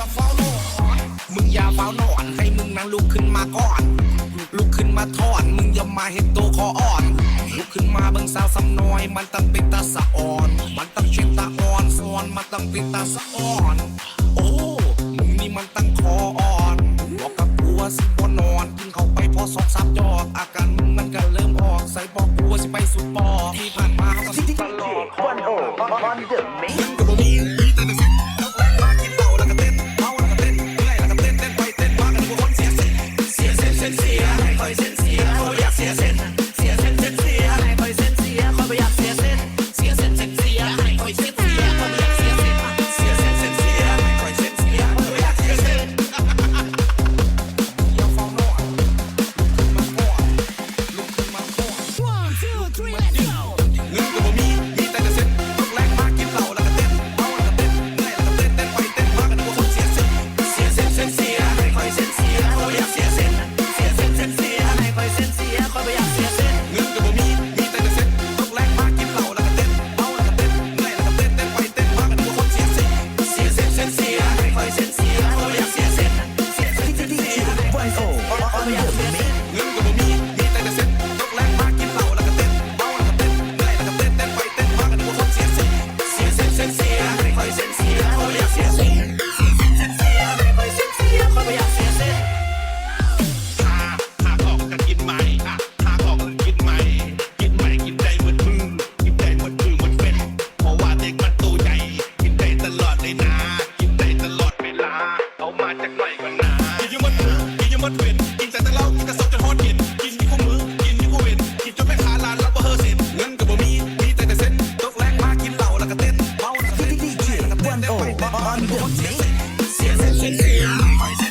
่าเฝ้าโนมึงอย่าเฝ้านอน ให้มึงนั่งลุกขึ้นมาก่อน ลุกขึ้นมาทอน มึงอย่ามาเห็นโตคออ่อน ลุกขึ้นมาบิ่งสาวสำน้อย มันต้องเป็นตาสะอ่อน มันต้องเชิตาอ่อนสอนมันต้องเป็นตาสะอ่อน โอ้ มึงนี่มันตั้งคออ่อนบอกกับกูว่าสิบนอนกินเข้าไปพอสองสามจอกอาการมึงมันก็เริ่มออกใส่บอกกูว่าสิไปสุดปอกที่ผ่านมาเขาก็ตลอดคนโอ้คอนเดอะเม One, two, three, licencia, voy así. โอ้มาออนบนเสียงเสียงเสียง